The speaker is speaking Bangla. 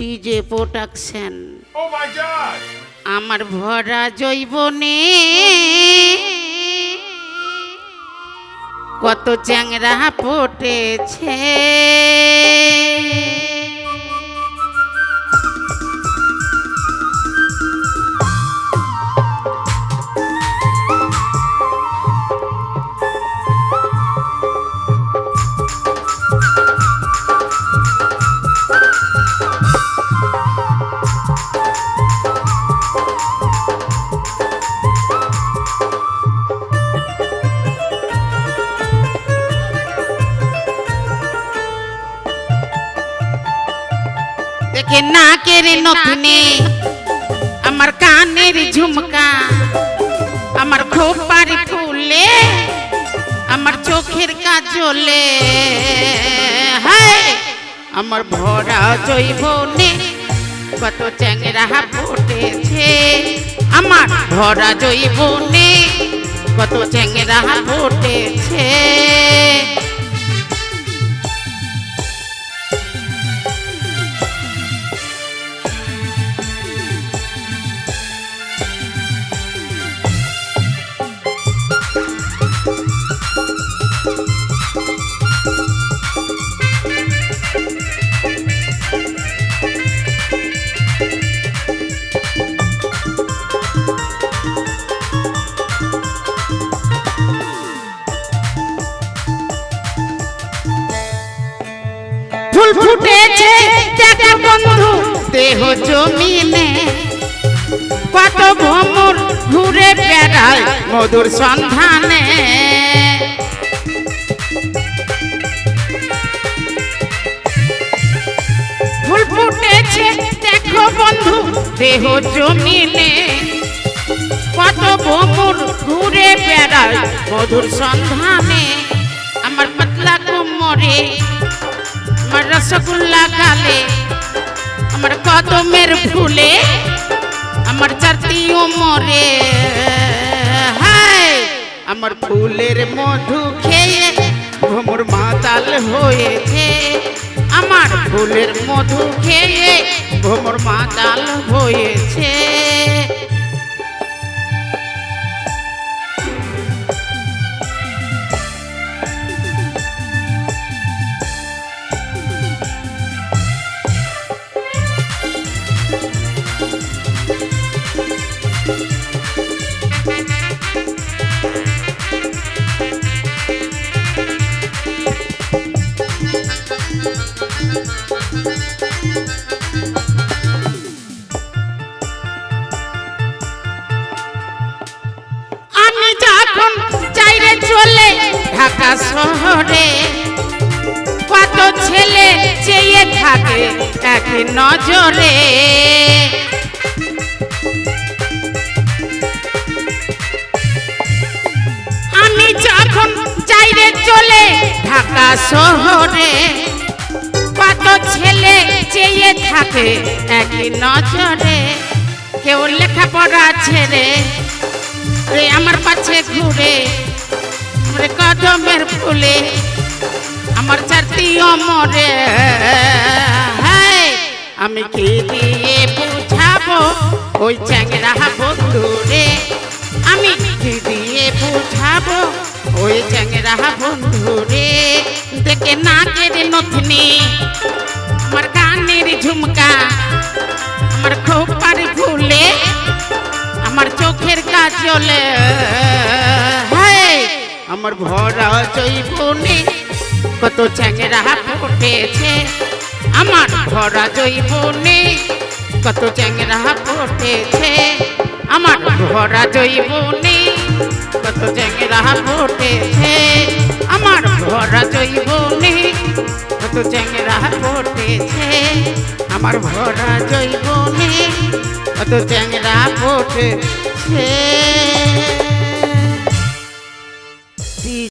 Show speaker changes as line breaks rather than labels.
DJ production
Oh my god!
আমার ভরা জৈবনে কত চ্যাংরা পটেছে দেখে নাকের নথনে আমার কানের ঝুমকা। আমার খোপার ফুলে আমার চোখের কাজলে। হায় আমার ভরা জৈবনে কত চ্যাংরা ফুটেছে। আমার ভরা জৈবনে কত চ্যাংরা ফুটেছে। ফুটেছে দেখো বন্ধু। দেহ জমিনে কত ভ্রমর ঘুরে বেড়ায় মধুর সন্ধানে। ফুল ফুটেছে দেখো বন্ধু। দেহ জমিনে কত ভ্রমর ঘুরে বেড়ায় মধুর সন্ধানে। আমার পাতলা গালে আমার কদমের ফুলে, আমার জাতীয় মরে। হায়, আমার ফুলের মধু খেয়ে ভ্রমর মাতাল হয়েছে। আমার ফুলের মধু খেয়ে ভ্রমর মাতাল হয়েছে। ঢাকা শহরে। কত ছেলে চেয়ে থাকে এক নজরে। আমি যখন চাইরে চলে ঢাকা শহরে, কত ছেলে চেয়ে থাকে এক নজরে। কেউ লেখাপড়া ছেড়ে আমার পাছে ঘুরে ফুলে আমার চারটি অমরে। আমি কি দিয়ে বুঝাবো? ওই চ্যাংরা বন্ধু রে আমি কি দিয়ে বুঝাবো? ওই চ্যাংরা বন্ধু রে দেখে নাকের নথনি, আমার কানের ঝুমকা, আমার খোপার ফুলে আমার চোখের কাজলে। আমার ঘর ভরা জৈবনে কত চ্যাংরা ফুটেছে আমার ঘর ভরা জৈবনে কত চ্যাংরা ফুটেছে আমার ঘর ভরা জৈবনে কত চ্যাংরা ফুটেছে আমার ঘর ভরা জৈবনে কত চ্যাংরা ফুটেছে আমার ঘর ভরা জৈবনে কত চ্যাংরা ফুটেছে।